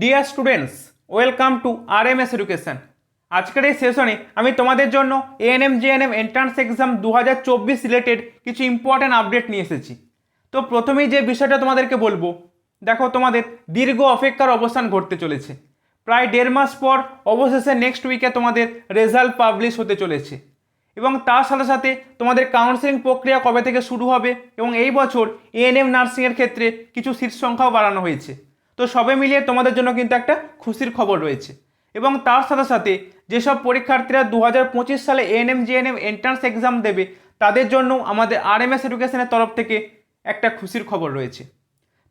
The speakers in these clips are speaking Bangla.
Dear students welcome to R M S education আজকের এই সেশনে আমি তোমাদের জন্য এএনএম জেএনএম এন্ট্রান্স এক্সাম দু হাজার চব্বিশ রিলেটেড কিছু ইম্পর্ট্যান্ট আপডেট নিয়ে এসেছি। তো প্রথমেই যে বিষয়টা তোমাদেরকে বলব, দেখো তোমাদের দীর্ঘ অপেক্ষার অবস্থান ঘটতে চলেছে। প্রায় দেড় মাস পর অবশেষে নেক্সট উইকে তোমাদের রেজাল্ট পাবলিশ হতে চলেছে। এবং তার সাথে সাথে তোমাদের কাউন্সেলিং প্রক্রিয়া কবে থেকে শুরু হবে এবং এই বছর এএনএম নার্সিংয়ের ক্ষেত্রে কিছু সিট সংখ্যাও বাড়ানো হয়েছে। তো সবে মিলিয়ে তোমাদের জন্য কিন্তু একটা খুশির খবর রয়েছে। এবং তার সাথে সাথে যেসব পরীক্ষার্থীরা দু হাজার পঁচিশ সালে এএনএম জিএনএম এন্ট্রান্স এক্সাম দেবে, তাদের জন্য আমাদের আর এম এস এডুকেশনের তরফ থেকে একটা খুশির খবর রয়েছে।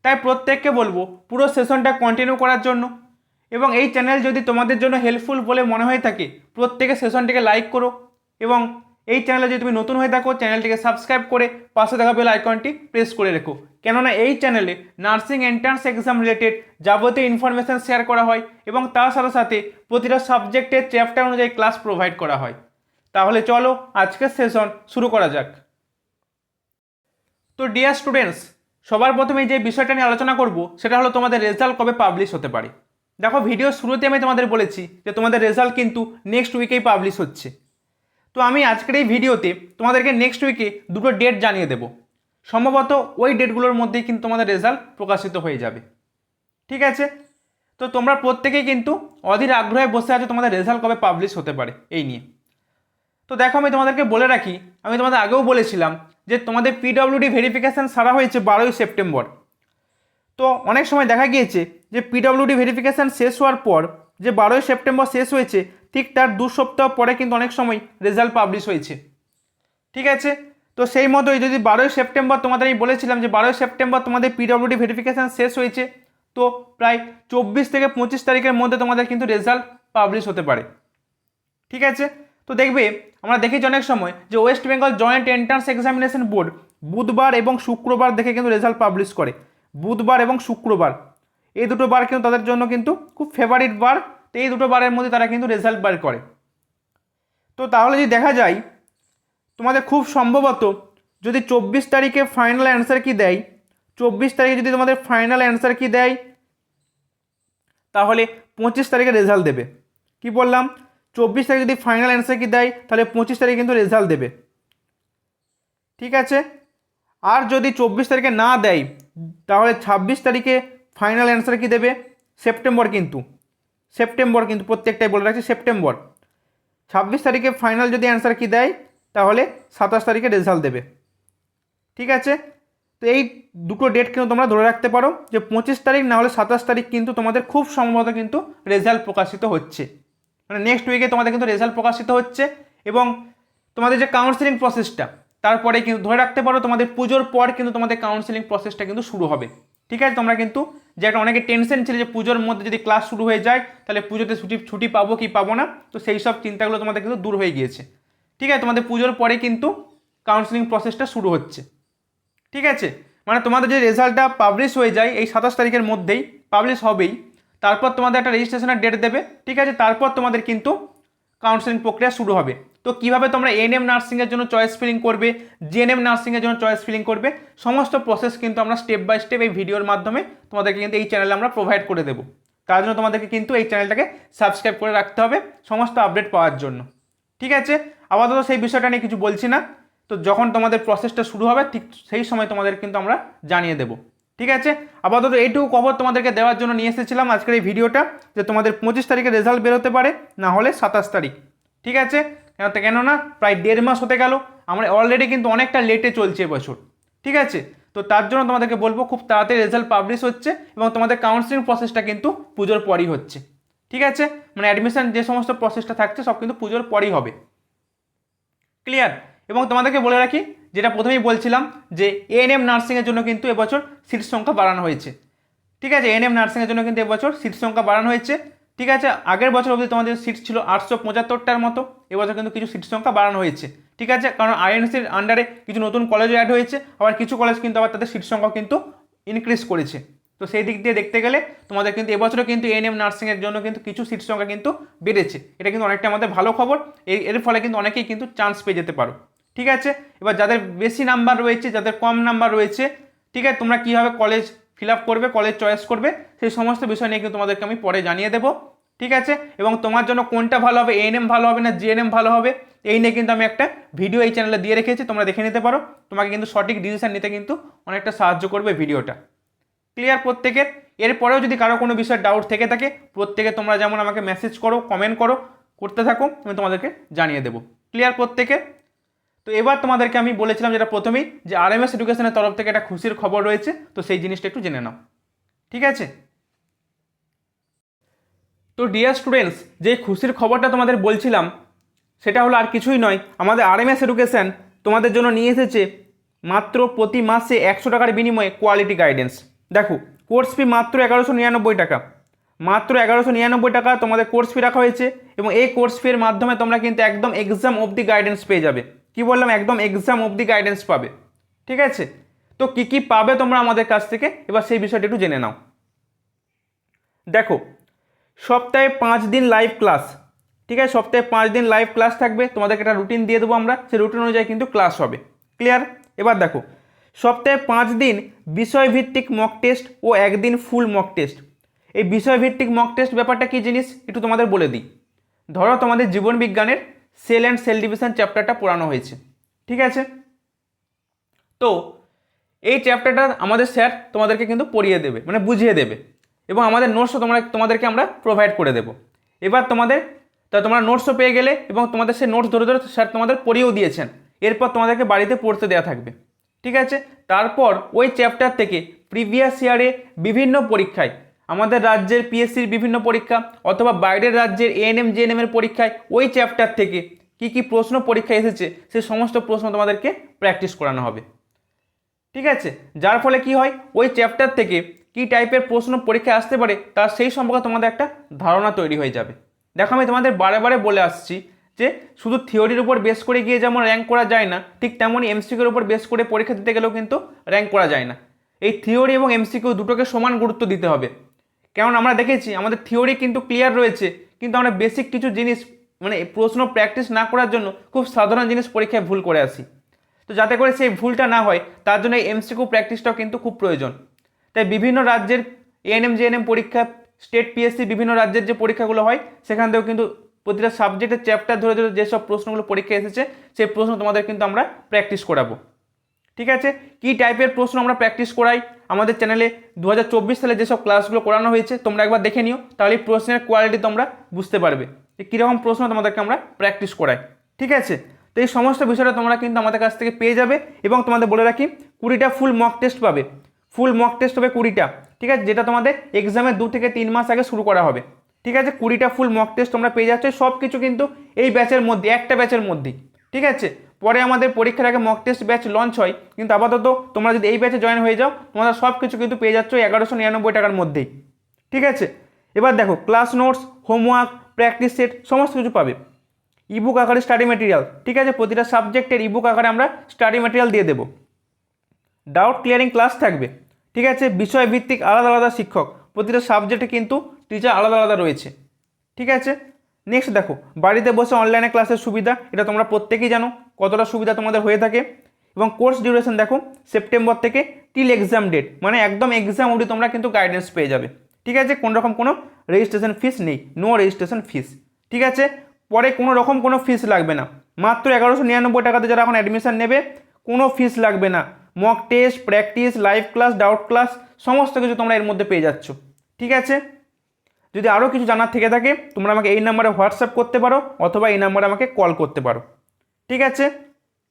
তাই প্রত্যেককে বলব, পুরো সেশনটা কন্টিনিউ করার জন্য। এবং এই চ্যানেল যদি তোমাদের জন্য হেল্পফুল বলে মনে হয়ে থাকে, প্রত্যেকে সেশনটিকে লাইক করো। এবং এই চ্যানেলে যদি তুমি নতুন হয়ে থাকো চ্যানেলটিকে সাবস্ক্রাইব করে পাশে থাকা বেল আইকনটি প্রেস করে রেখো। কেননা এই চ্যানেলে নার্সিং এন্ট্রান্স এক্সাম রিলেটেড যাবতীয় ইনফরমেশান শেয়ার করা হয় এবং তার সাথে সাথে প্রতিটা সাবজেক্টের চ্যাপ্টার অনুযায়ী ক্লাস প্রোভাইড করা হয়। তাহলে চলো আজকের সেশন শুরু করা যাক। তো ডিয়ার স্টুডেন্টস সবার প্রথমে যে বিষয়টা নিয়ে আলোচনা করব, সেটা হলো তোমাদের রেজাল্ট কবে পাবলিশ হতে পারে। দেখো ভিডিও শুরুতে আমি তোমাদের বলেছি যে তোমাদের রেজাল্ট কিন্তু নেক্সট উইকেই পাবলিশ হচ্ছে। তো আমি আজকের এই ভিডিওতে তোমাদেরকে নেক্সট উইকে দুটো ডেট জানিয়ে দেব। সম্ভবত ওই ডেটগুলোর মধ্যেই কিন্তু তোমাদের রেজাল্ট প্রকাশিত হয়ে যাবে। ঠিক আছে? তো তোমরা প্রত্যেকেই কিন্তু অধীর আগ্রহে বসে আছো তোমাদের রেজাল্ট কবে পাবলিশ হতে পারে এই নিয়ে। তো দেখো আমি তোমাদেরকে বলে রাখি, আমি তোমাদের আগেও বলেছিলাম যে তোমাদের পিডব্লিউডি ভেরিফিকেশান সারা হয়েছে বারোই সেপ্টেম্বর। তো অনেক সময় দেখা গিয়েছে যে পিডব্লিউডি ভেরিফিকেশান শেষ হওয়ার পর যে বারোই সেপ্টেম্বর শেষ হয়েছে ঠিক তার দু সপ্তাহ পরে কিন্তু অনেক সময় রেজাল্ট পাবলিশ হয়েছে। ঠিক আছে? তো সেই মতোই যদি বারোই সেপ্টেম্বর তোমাদের আমি বলেছিলাম যে বারোই সেপ্টেম্বর তোমাদের পিডব্লিউডি ভেরিফিকেশান শেষ হয়েছে, তো প্রায় চব্বিশ থেকে পঁচিশ তারিখের মধ্যে তোমাদের কিন্তু রেজাল্ট পাবলিশ হতে পারে। ঠিক আছে? তো দেখবে, আমরা দেখেছি অনেক সময় যে West Bengal joint entrance examination board বুধবার এবং শুক্রবার দেখে কিন্তু রেজাল্ট পাবলিশ করে। বুধবার এবং শুক্রবার। এই দুটো বার কিন্তু তাদের জন্য কিন্তু খুব ফেভারিট বার তো এই দুটো বারের মধ্যে তারা কিন্তু রেজাল্ট বার করে। তো তাহলে যদি দেখা যায়, তোমাদের খুব সম্ভবত যদি চব্বিশ তারিখে ফাইনাল অ্যান্সার কি দেয়, চব্বিশ তারিখে যদি তোমাদের ফাইনাল অ্যান্সার কি দেয়, তাহলে পঁচিশ তারিখে রেজাল্ট দেবে। কি বললাম? চব্বিশ তারিখ যদি ফাইনাল অ্যান্সার কি দেয়, তাহলে পঁচিশ তারিখে কিন্তু রেজাল্ট দেবে। ঠিক আছে? আর যদি চব্বিশ তারিখে না দেয়, তাহলে ছাব্বিশ তারিখে ফাইনাল অ্যান্সার কি দেবে? সেপ্টেম্বর কিন্তু। সেপ্টেম্বর কিন্তু প্রত্যেকটাই বলে রাখছি সেপ্টেম্বর। ছাব্বিশ তারিখে ফাইনাল যদি অ্যান্সার কি দেয়, তাহলে সাতাশ তারিখে রেজাল্ট দেবে। ঠিক আছে? তো এই দুটো ডেট কিন্তু তোমরা ধরে রাখতে পারো যে পঁচিশ তারিখ না হলে সাতাশ তারিখ কিন্তু তোমাদের খুব সম্ভবত কিন্তু রেজাল্ট প্রকাশিত হচ্ছে। মানে নেক্সট উইকে তোমাদের কিন্তু রেজাল্ট প্রকাশিত হচ্ছে এবং তোমাদের যে কাউন্সিলিং প্রসেসটা তারপরে কিন্তু ধরে রাখতে পারো তোমাদের পুজোর পর কিন্তু তোমাদের কাউন্সিলিং প্রসেসটা কিন্তু শুরু হবে। ঠিক আছে? তোমরা কিন্তু যে একটা অনেকে টেনশন ছিল যে পুজোর মধ্যে যদি ক্লাস শুরু হয়ে যায়, তাহলে পুজোতে ছুটি ছুটি পাবো কি পাবো না? তো সেই সব চিন্তাগুলো তোমাদের কিন্তু দূর হয়ে গিয়েছে। ঠিক আছে? তোমাদের পুজোর পরে কিন্তু কাউন্সিলিং প্রসেসটা শুরু হচ্ছে। ঠিক আছে? মানে তোমাদের যে রেজাল্টটা পাবলিশ হয়ে যায় এই সাতাশ তারিখের মধ্যেই পাবলিশ হবেই। তারপর তোমাদের একটা রেজিস্ট্রেশনের ডেট দেবে। ঠিক আছে? তারপর তোমাদের কিন্তু কাউন্সেলিং প্রক্রিয়া শুরু হবে। তো কীভাবে তোমরা এনএম নার্সিংয়ের জন্য চয়েস ফিলিং করবে জেএনএম নার্সিংয়ের জন্য চয়েস ফিলিং করবে, সমস্ত প্রসেস কিন্তু আমরা স্টেপ বাই স্টেপ এই ভিডিওর মাধ্যমে তোমাদেরকে কিন্তু এই চ্যানেলে আমরা প্রোভাইড করে দেবো। তার জন্য তোমাদেরকে কিন্তু এই চ্যানেলটাকে সাবস্ক্রাইব করে রাখতে হবে সমস্ত আপডেট পাওয়ার জন্য। ঠিক আছে? আপাতত সেই বিষয়টা নিয়ে কিছু বলছি না। তো যখন তোমাদের প্রসেসটা শুরু হবে, ঠিক সেই সময় তোমাদের কিন্তু আমরা জানিয়ে দেবো। ঠিক আছে? আপাতত এইটুকু খবর তোমাদেরকে দেওয়ার জন্য নিয়ে এসেছিলাম আজকের এই ভিডিওটা, যে তোমাদের পঁচিশ তারিখে রেজাল্ট বেরোতে পারে, না হলে সাতাশ তারিখ। ঠিক আছে? কেননা প্রায় দেড় মাস হতে গেল। আমরা অলরেডি কিন্তু অনেকটা লেটে চলছে এবছর ঠিক আছে? তো তার জন্য তোমাদেরকে বলব, খুব তাড়াতাড়ি রেজাল্ট পাবলিশ হচ্ছে এবং তোমাদের কাউন্সিলিং প্রসেসটা কিন্তু পুজোর পরই হচ্ছে। ঠিক আছে? মানে অ্যাডমিশন যে সমস্ত প্রসেসটা থাকছে, সব কিন্তু পুজোর পরই হবে। ক্লিয়ার এবং তোমাদেরকে বলে রাখি, যেটা প্রথমেই বলছিলাম যে এএনএম নার্সিংয়ের জন্য কিন্তু এবছর সিট সংখ্যা বাড়ানো হয়েছে। ঠিক আছে? এএনএম নার্সিংয়ের জন্য কিন্তু এবছর সিট সংখ্যা বাড়ানো হয়েছে। ঠিক আছে, আগের বছর অবধি তোমাদের সিট ছিল আটশো পঁচাত্তরটার মতো, এবছর কিন্তু কিছু সিট সংখ্যা বাড়ানো হয়েছে। ঠিক আছে, কারণ আইএনসির আন্ডারে কিছু নতুন কলেজও অ্যাড হয়েছে, আবার কিছু কলেজ কিন্তু আবার তাদের সিট সংখ্যা কিন্তু ইনক্রিজ করেছে। তো সেই দিক দিয়ে দেখতে গেলে তোমাদের কিন্তু এবছরও কিন্তু এন এম নার্সিংয়ের জন্য কিন্তু কিছু সিট সংখ্যা কিন্তু বেড়েছে। এটা কিন্তু অনেকটা আমাদের ভালো খবর, এর- এর ফলে কিন্তু অনেকেই কিন্তু চান্স পেয়ে যেতে পারো। ঠিক আছে, এবার যাদের বেশি নাম্বার রয়েছে, যাদের কম নাম্বার রয়েছে, ঠিক আছে, তোমরা কীভাবে কলেজ ফিল আপ করবে কলেজ চয়েস করবে, সেই সমস্ত বিষয় নিয়ে কিন্তু তোমাদেরকে আমি পরে জানিয়ে দেবো, ঠিক আছে? এবং তোমার জন্য কোনটা ভালো হবে এএনএম ভালো হবে না জিএনএম ভালো হবে, এই নিয়ে কিন্তু আমি একটা ভিডিও এই চ্যানেলে দিয়ে রেখেছি, তোমরা দেখে নিতে পারো। তোমাকে কিন্তু সঠিক ডিসিশন নিতে কিন্তু অনেকটা সাহায্য করবে ভিডিওটা ক্লিয়ার প্রত্যেকের? এরপরেও যদি কারও কোনো বিষয়ে ডাউট থেকে থাকে, প্রত্যেকে তোমরা যেমন আমাকে মেসেজ করো কমেন্ট করো, করতে থাকো, আমি তোমাদেরকে জানিয়ে দেবো। ক্লিয়ার প্রত্যেকে তো এবার তোমাদেরকে আমি বলেছিলাম যেটা প্রথমেই, যে আর আরএমএস এডুকেশনের তরফ থেকে একটা খুশির খবর রয়েছে, তো সেই জিনিসটা একটু জেনে নাও। ঠিক আছে? তো ডিয়ার স্টুডেন্টস যে খুশির খবরটা তোমাদের বলছিলাম, সেটা হলো আর কিছুই নয়, আমাদের আরএমএস এডুকেশন তোমাদের জন্য নিয়ে এসেছে মাত্র প্রতি মাসে একশো টাকার বিনিময়ে কোয়ালিটি গাইডেন্স দেখো কোর্স ফি মাত্র এগারোশো নিরানব্বই টাকা। মাত্র এগারোশো নিরানব্বই টাকা তোমাদের কোর্স ফি রাখা হয়েছে এবং এই কোর্স ফির মাধ্যমে তোমরা কিন্তু একদম এক্সাম অবধি গাইডেন্স পেয়ে যাবে। কি বললাম? একদম এক্সাম অবধি গাইডেন্স পাবে। ঠিক আছে? তো কি কি পাবে তোমরা আমাদের কাছ থেকে? এবার সেই বিষয়টা একটু জেনে নাও। দেখো, সপ্তাহে পাঁচ দিন লাইভ ক্লাস ঠিক আছে? সপ্তাহে পাঁচ দিন লাইভ ক্লাস থাকবে। তোমাদেরকে একটা রুটিন দিয়ে দেবো আমরা। সেই রুটিন অনুযায়ী কিন্তু ক্লাস হবে। ক্লিয়ার এবার দেখো, সপ্তাহে পাঁচ দিন বিষয়ভিত্তিক মক টেস্ট ও একদিন ফুল মক টেস্ট এই বিষয়ভিত্তিক মক টেস্ট ব্যাপারটা কী জিনিস? একটু তোমাদের বলে দিই। ধরো তোমাদের জীবন বিজ্ঞানের সেল অ্যান্ড সেল ডিভিশন চ্যাপ্টারটা পড়ানো হয়েছে। ঠিক আছে? তো এই চ্যাপ্টারটা আমাদের স্যার তোমাদেরকে কিন্তু পড়িয়ে দেবে মানে বুঝিয়ে দেবে এবং আমাদের নোটসও তোমরা, তোমাদেরকে আমরা প্রোভাইড করে দেবো। এবার তোমাদের, তা তোমরা নোটসও পেয়ে গেলে এবং তোমাদের সেই নোটস ধরে ধরে স্যার তোমাদের পড়িয়েও দিয়েছেন। এরপর তোমাদেরকে বাড়িতে পড়তে দেওয়া থাকবে। ঠিক আছে? তারপর ওই চ্যাপ্টার থেকে প্রিভিয়াস ইয়ারে বিভিন্ন পরীক্ষায় আমাদের রাজ্যের পিএসসির বিভিন্ন পরীক্ষা অথবা বাইরের রাজ্যের এএনএম জেএনএম এর পরীক্ষায় ওই চ্যাপ্টার থেকে কি কি প্রশ্ন পরীক্ষা এসেছে সে সমস্ত প্রশ্ন তোমাদেরকে প্র্যাকটিস করানো হবে। ঠিক আছে? যার ফলে কি হয়? ওই চ্যাপ্টার থেকে কি টাইপের প্রশ্ন পরীক্ষায় আসতে পারে তার সেই সম্পর্কে তোমাদের একটা ধারণা তৈরি হয়ে যাবে। দেখো আমি তোমাদের বারে বারে বলে আসছি যে শুধু থিওরির উপর বেস করে গিয়ে যেমন র্যাঙ্ক করা যায় না, ঠিক তেমনই এমসিকিউর উপর বেস করে পরীক্ষা দিতে গেলেও কিন্তু র্যাঙ্ক করা যায় না। এই থিওরি এবং এমসিকিউ দুটোকে সমান গুরুত্ব দিতে হবে। কারণ আমরা দেখেছি আমাদের থিওরি কিন্তু ক্লিয়ার রয়েছে, কিন্তু আমরা বেসিক কিছু জিনিস মানে প্রশ্ন প্র্যাকটিস না করার জন্য খুব সাধারণ জিনিস পরীক্ষায় ভুল করে আসি। তো যাতে করে সেই ভুলটা না হয়, তার জন্য এই এমসিকিউ প্র্যাকটিসটাও কিন্তু খুব প্রয়োজন। তাই বিভিন্ন রাজ্যের এএনএম জেএনএম পরীক্ষা, স্টেট পিএসসি বিভিন্ন রাজ্যের যে পরীক্ষাগুলো হয়, সেখান থেকেও কিন্তু প্রতিটা সাবজেক্টের চ্যাপ্টার ধরে ধরে যেসব প্রশ্নগুলো পরীক্ষা এসেছে, সেই প্রশ্ন তোমাদের কিন্তু আমরা প্র্যাকটিস করাবো। ঠিক আছে? কি টাইপের প্রশ্ন আমরা প্র্যাকটিস করাই? আমাদের চ্যানেলে দু হাজার চব্বিশ সালে যেসব ক্লাসগুলো করানো হয়েছে, তোমরা একবার দেখে নিও, তাহলে প্রশ্নের কোয়ালিটি তোমরা বুঝতে পারবে যে কীরকম প্রশ্ন তোমাদেরকে আমরা প্র্যাকটিস করাই। ঠিক আছে? তো এই সমস্ত বিষয়টা তোমরা কিন্তু আমাদের কাছ থেকে পেয়ে যাবে এবং তোমাদের বলে রাখি, কুড়িটা ফুল মক টেস্ট পাবে। ফুল মক টেস্ট হবে কুড়িটা। ঠিক আছে? যেটা তোমাদের এক্সামের দু থেকে তিন মাস আগে শুরু করা হবে। ঠিক আছে? কুড়িটা ফুল মক টেস্ট তোমরা পেয়ে যাচ্ছ। সব কিছু কিন্তু এই ব্যাচের মধ্যে, একটা ব্যাচের মধ্যেই। ঠিক আছে? পরে আমাদের পরীক্ষার আগে মক টেস্ট ব্যাচ লঞ্চ হয়। কিন্তু আপাতত তোমরা যদি এই ব্যাচে জয়েন হয়ে যাও তোমরা সব কিছু কিন্তু পেয়ে যাচ্ছ এগারোশো নিরানব্বই টাকার মধ্যেই। ঠিক আছে? এবার দেখো class notes homework practice set সমস্ত কিছু পাবে। ইবুক আকারে স্টাডি ম্যাটেরিয়াল ঠিক আছে? প্রতিটা সাবজেক্টের ইবুক আকারে আমরা স্টাডি ম্যাটেরিয়াল দিয়ে দেবো। ডাউট ক্লিয়ারিং ক্লাস থাকবে। ঠিক আছে? বিষয় ভিত্তিক আলাদা আলাদা শিক্ষক, প্রতিটা সাবজেক্টে কিন্তু টিচার আলাদা আলাদা রয়েছে। ঠিক আছে? নেক্সট দেখো, বাড়িতে বসে অনলাইনে ক্লাসের সুবিধা, এটা তোমরা প্রত্যেকেই জানো। কতটা সুবিধা তোমাদের হয়ে থাকে এবং কোর্স ডিউরেশন দেখো সেপ্টেম্বর থেকে টিল এক্সাম ডেট মানে একদম এক্সাম অবধি তোমরা কিন্তু গাইডেন্স পেয়ে যাবে। ঠিক আছে? কোনো রকম কোনো রেজিস্ট্রেশন ফিস নেই নো রেজিস্ট্রেশন ফিস ঠিক আছে? পরে কোনো রকম কোনো ফিস লাগবে না। মাত্র এগারোশো নিরানব্বই টাকাতে যারা এখন অ্যাডমিশান নেবে, কোনো ফিস লাগবে না। Mock test practice live class doubt class সমস্ত কিছু তোমরা এর মধ্যে পেয়ে যাচ্ছ। ঠিক আছে? যদি আরও কিছু জানার থেকে থাকে, তোমরা আমাকে এই নাম্বারে হোয়াটসঅ্যাপ করতে পারো, অথবা এই নাম্বারে আমাকে কল করতে পারো। ঠিক আছে?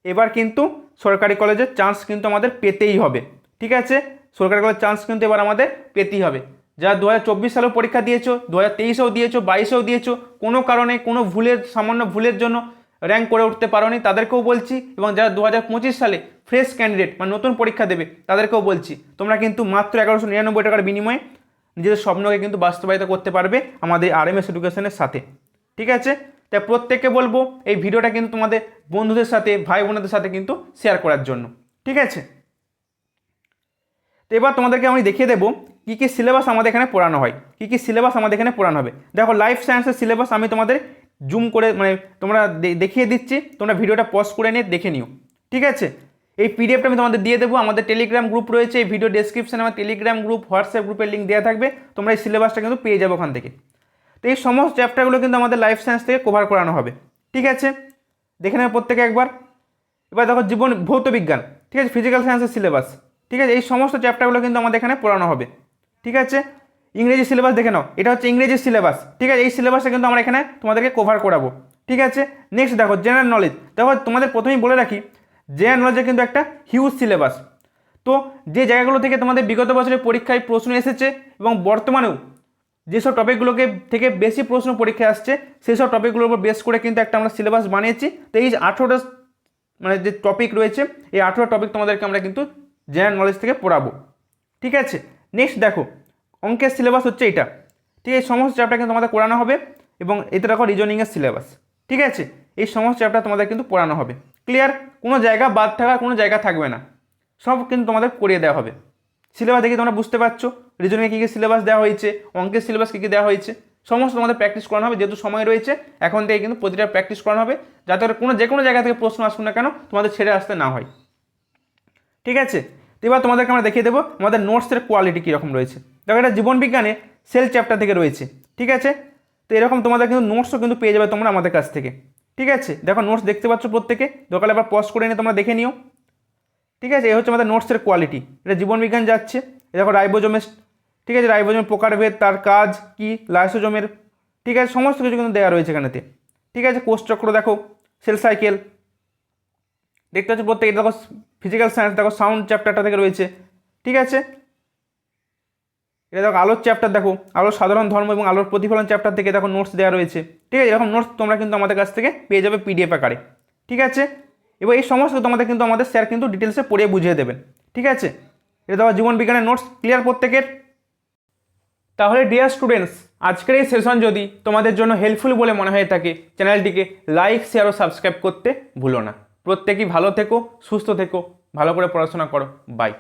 এবার কিন্তু সরকারি কলেজের চান্স কিন্তু আমাদের পেতেই হবে। ঠিক আছে? সরকারি কলেজের চান্স কিন্তু এবার আমাদের পেতেই হবে। যারা দু হাজার চব্বিশ সালেও পরীক্ষা দিয়েছ দু হাজার তেইশেও দিয়েছ, বাইশেও দিয়েছ, কোনো কারণে, কোনো ভুলের, সামান্য ভুলের জন্য র্যাঙ্ক করে উঠতে পারোনি, তাদেরকেও বলছি এবং যারা দু হাজার পঁচিশ সালে ফ্রেশ ক্যান্ডিডেট মানে নতুন পরীক্ষা দেবে, তাদেরকেও বলছি। তোমরা কিন্তু মাত্র এগারোশো নিরানব্বই টাকার বিনিময়ে নিজেদের স্বপ্নকে কিন্তু বাস্তবায়িত করতে পারবে আমাদের আর এম এস এডুকেশনের সাথে। ঠিক আছে? তাই প্রত্যেককে বলব এই ভিডিওটা কিন্তু তোমাদের বন্ধুদের সাথে, ভাই বোনদের সাথে কিন্তু শেয়ার করার জন্য। ঠিক আছে? তো এবার তোমাদেরকে আমি দেখিয়ে দেবো কী কী সিলেবাস আমাদের এখানে পড়ানো হয়। কী কী সিলেবাস আমাদের এখানে পড়ানো হবে। দেখো লাইফ সায়েন্সের সিলেবাস আমি তোমাদের জুম করে মানে তোমরা দেখিয়ে দিচ্ছি। তোমরা ভিডিওটা পজ করে নিয়ে দেখে নিও। ঠিক আছে? এই পিডিএফটা আমি তোমাদের দিয়ে দেবো। আমাদের টেলিগ্রাম গ্রুপ রয়েছে। এই ভিডিও ডেসক্রিপশনে আমার টেলিগ্রাম গ্রুপ হোয়াটসঅ্যাপ গ্রুপের লিঙ্ক দেওয়া থাকবে। তোমরা এই সিলেবাসটা কিন্তু পেয়ে যাবে ওখান থেকে। তো এই সমস্ত চ্যাপ্টারগুলো কিন্তু আমাদের লাইফ সায়েন্স থেকে কভার করানো হবে। ঠিক আছে? দেখে নেবে প্রত্যেকে একবার। এবার দেখো জীবন, ভৌত বিজ্ঞান। ঠিক আছে? ফিজিক্যাল সায়েন্সের সিলেবাস ঠিক আছে? এই সমস্ত চ্যাপ্টারগুলো কিন্তু আমাদের এখানে পড়ানো হবে। ঠিক আছে? ইংরেজি সিলেবাস দেখে নাও। এটা হচ্ছে ইংরেজি সিলেবাস ঠিক আছে? এই সিলেবাসটা কিন্তু আমরা এখানে তোমাদেরকে কভার করাবো। ঠিক আছে? নেক্সট দেখো জেনারেল নলেজ দেখো, তোমাদের প্রথমেই বলে রাখি জেনারেল নলেজে কিন্তু একটা হিউজ সিলেবাস তো যে জায়গাগুলো থেকে তোমাদের বিগত বছরের পরীক্ষায় প্রশ্ন এসেছে এবং বর্তমানেও যেসব টপিকগুলোকে থেকে বেশি প্রশ্ন পরীক্ষায় আসছে সেই সব টপিকগুলোর উপর বেস করে কিন্তু একটা আমরা সিলেবাস বানিয়েছি। তো এই আঠেরোটা মানে যে টপিক রয়েছে, এই আঠেরো টপিক তোমাদেরকে আমরা কিন্তু জেনারেল নলেজ থেকে পড়াবো। ঠিক আছে? নেক্সট দেখো, অঙ্কের সিলেবাস হচ্ছে এটা। ঠিক এই সমস্ত চ্যাপ্টার কিন্তু তোমাদের পড়ানো হবে এবং এতে দেখো রিজনিংয়ের সিলেবাস। ঠিক আছে? এই সমস্ত চ্যাপ্টার তোমাদের কিন্তু পড়ানো হবে। ক্লিয়ার কোনো জায়গা বাদ থাকার কোনো জায়গা থাকবে না। সব কিন্তু তোমাদের করিয়ে দেওয়া হবে। সিলেবাস দেখে তোমরা বুঝতে পারছ। রিজনিংয়ে কী কী সিলেবাস দেওয়া হয়েছে, অঙ্কের সিলেবাস কী কী দেওয়া হয়েছে, সমস্ত তোমাদের প্র্যাকটিস করানো হবে, যেহেতু সময় রয়েছে, এখন থেকে কিন্তু প্রতিটা প্র্যাকটিস করানো হবে, যাতে কোনো যে কোনো জায়গা থেকে প্রশ্ন আসুন না কেন, তোমাদের ছেড়ে আসতে না হয়। ঠিক আছে? এবার তোমাদেরকে আমরা দেখিয়ে দেবো আমাদের নোটসের কোয়ালিটি কীরকম রয়েছে। দেখো, এটা জীবন বিজ্ঞানে সেল চ্যাপ্টার থেকে রয়েছে। ঠিক আছে? তো এরকম তোমাদের কিন্তু নোটসও কিন্তু পেয়ে যাবে তোমরা আমাদের কাছ থেকে। ঠিক আছে? দেখো নোটস দেখতে পাচ্ছ প্রত্যেকে? দরকার আবার পজ করে নিয়ে তোমরা দেখে নিও। ঠিক আছে? এই হচ্ছে আমাদের নোটসের কোয়ালিটি এটা জীবন বিজ্ঞান যাচ্ছে। এ দেখো রাইবোজোমের ঠিক আছে রাইবোজোমের প্রকারভেদ, তার কাজ কি, লাইসোজোমের, ঠিক আছে, সমস্ত কিছু কিন্তু দেওয়া রয়েছে এখানেতে। ঠিক আছে, কোষ চক্র দেখো, সেল সাইকেল, দেখতে পাচ্ছ প্রত্যেকে দেখো ফিজিক্যাল সায়েন্স দেখো সাউন্ড চ্যাপ্টারটা থেকে রয়েছে, ঠিক আছে? এটা দেখো আলোর চ্যাপ্টার দেখো, আলোর সাধারণ ধর্ম এবং আলোর প্রতিফলন চ্যাপ্টার থেকে দেখো নোটস দেওয়া রয়েছে, ঠিক আছে, এরকম নোটস তোমরা কিন্তু আমাদের কাছ থেকে পেয়ে যাবে পিডিএফ আকারে, ঠিক আছে? এবার এই সমস্ত তোমাদের কিন্তু আমাদের স্যার কিন্তু ডিটেলসে পড়িয়ে বুঝিয়ে দেবেন, ঠিক আছে? এটা দেখো জীবন বিজ্ঞানের নোটস ক্লিয়ার প্রত্যেকের? তাহলে ডিয়ার স্টুডেন্টস আজকের এই সেশন যদি তোমাদের জন্য হেল্পফুল বলে মনে হয়ে থাকে, চ্যানেলটিকে লাইক শেয়ার ও সাবস্ক্রাইব করতে ভুলো না। প্রত্যেকেই ভালো থেকো, সুস্থ থেকো, ভালো করে পড়াশোনা করো। বাই